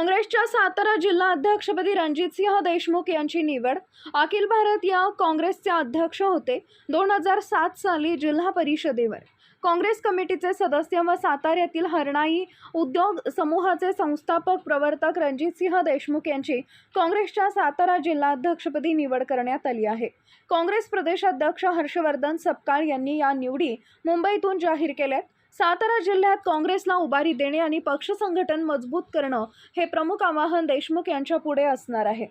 काँग्रेसच्या सातारा जिल्हा अध्यक्षपदी रणजितसिंह देशमुख यांची निवड. अखिल भारत या काँग्रेसचे अध्यक्ष होते दोन हजार सात साली जिल्हा परिषदेवर. काँग्रेस कमिटीचे सदस्य व साताऱ्यातील हरणाई उद्योग समूहाचे संस्थापक प्रवर्तक रणजितसिंह देशमुख यांची काँग्रेसच्या सातारा जिल्हाध्यक्षपदी निवड करण्यात आली आहे. काँग्रेस प्रदेशाध्यक्ष हर्षवर्धन सपकाळ यांनी या निवडी मुंबईतून जाहीर केल्यात. सातारा जिल्ह्यात काँग्रेसला उभारी देणे आणि पक्ष संघटन मजबूत करणं हे प्रमुख आवाहन देशमुख यांच्या पुढे असणार आहे.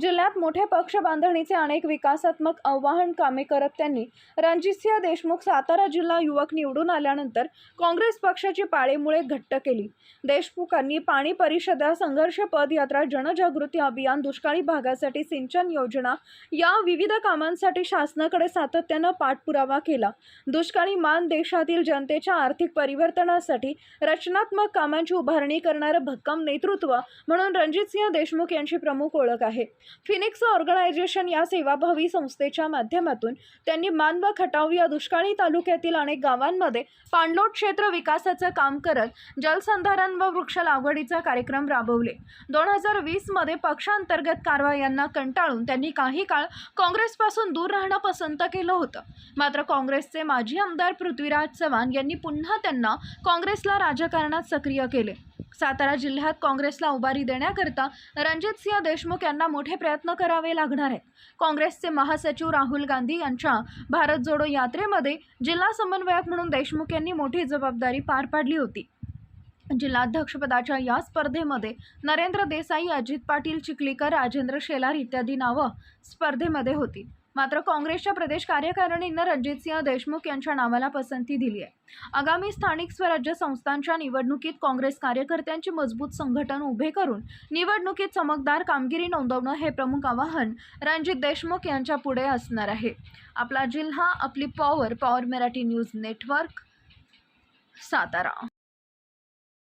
जिल्ह्यात मोठे पक्ष बांधणीचे अनेक विकासात्मक आव्हान कामे करत त्यांनी रणजितसिंह देशमुख सातारा जिल्हा युवक निवडून आल्यानंतर काँग्रेस पक्षाची पाळेमुळे घट्ट केली. देशमुखांनी पाणी परिषदा संघर्ष पदयात्रा जनजागृती अभियान दुष्काळी भागासाठी सिंचन योजना या विविध कामांसाठी शासनाकडे सातत्यानं पाठपुरावा केला. दुष्काळी मान देशातील जनतेच्या आर्थिक आर्थिक परिवर्तनासाठी रचनात्मक कामांची उभारणी करणारं भक्कम नेतृत्व म्हणून रणजितसिंह देशमुख यांची प्रमुख ओळख आहे. फिनिक्स ऑर्गनायझेशन या सेवाभावी संस्थेच्या माध्यमातून त्यांनी मान व खटाव या दुष्काळी तालुक्यातील अनेक गावांमध्ये पाणलोट क्षेत्र विकासाचं काम करत जलसंधारण व वृक्ष लागवडीचा कार्यक्रम राबवले. दोन हजार वीसमध्ये पक्षांतर्गत कारवायांना कंटाळून त्यांनी काही काळ काँग्रेसपासून दूर राहणं पसंत केलं होतं. मात्र काँग्रेसचे माजी आमदार पृथ्वीराज चव्हाण यांनी पुन्हा त्यांना काँग्रेसला राजकारणात सक्रिय केले. सातारा जिल्ह्यात काँग्रेसला उभारी देण्याकरता रणजितसिंह देशमुख यांना मोठे प्रयत्न करावे लागणार आहेत. काँग्रेसचे महासचिव राहुल गांधी यांच्या भारत जोडो यात्रेमध्ये जिल्हा समन्वयक म्हणून देशमुख यांनी मोठी जबाबदारी पार पाडली होती. जिल्हाध्यक्षपदाच्या या स्पर्धेमध्ये नरेंद्र देसाई अजित पाटील चिखलीकर राजेंद्र शेलार इत्यादी नावं स्पर्धेमध्ये होती. मात्र काँग्रेसच्या प्रदेश कार्यकारिणीनं रणजितसिंह देशमुख यांच्या नावाला पसंती दिली आहे. आगामी स्थानिक स्वराज्य संस्थांच्या निवडणुकीत काँग्रेस कार्यकर्त्यांचे मजबूत संघटन उभे करून निवडणुकीत चमकदार कामगिरी नोंदवणं हे प्रमुख आवाहन रणजित देशमुख यांच्या पुढे असणार आहे. आपला जिल्हा आपली power power Marathi news network Satara.